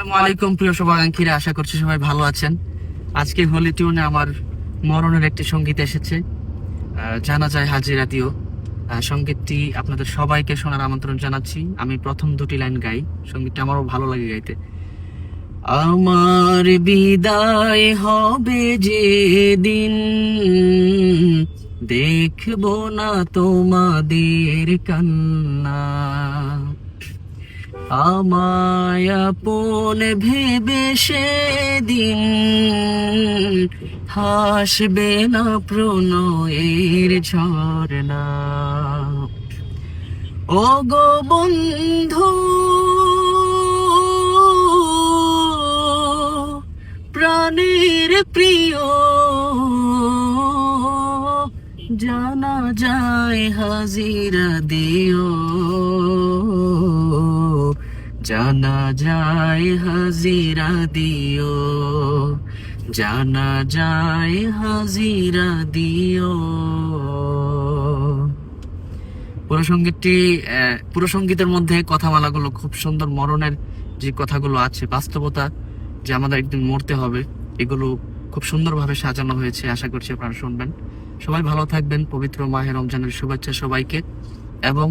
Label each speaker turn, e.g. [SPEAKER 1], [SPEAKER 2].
[SPEAKER 1] আসসালামু আলাইকুম, প্রিয় আশা করছি সবাই ভালো আছেন। আজকে হোলি টিউনে আমার মরণের একটি সংগীত এসেছে। জানা যায় সঙ্গীতটি আপনাদের সবাইকে শোনার আমন্ত্রণ জানাচ্ছি। আমি প্রথম দুটি লাইন গাই। সঙ্গীতটা আমারও ভালো লাগে গাইতে। আমার বিদায় হবে যে দিন দেখব না তোমাদের কান্না। আমায় আপন ভেবে সেদিন হাসবে না প্রণয়ের ঝরনা ও গো বন্ধু, প্রাণের প্রিয়, জানা যায় হাজিরা দিও। জানা যায় হাজিরা দিও, জানা যায় হাজিরা দিও পুরো সঙ্গীতটি পুরো সঙ্গীতের মধ্যে কথামালাগুলো খুব সুন্দর মরণের যে কথাগুলো আছে, বাস্তবতা যে আমাদের একদিন মরতে হবে, এগুলো খুব সুন্দরভাবে সাজানো হয়েছে, আশা করছি আপনারা শুনবেন সবাই ভালো থাকবেন, পবিত্র মাহের রমজানের শুভেচ্ছা সবাইকে, এবং.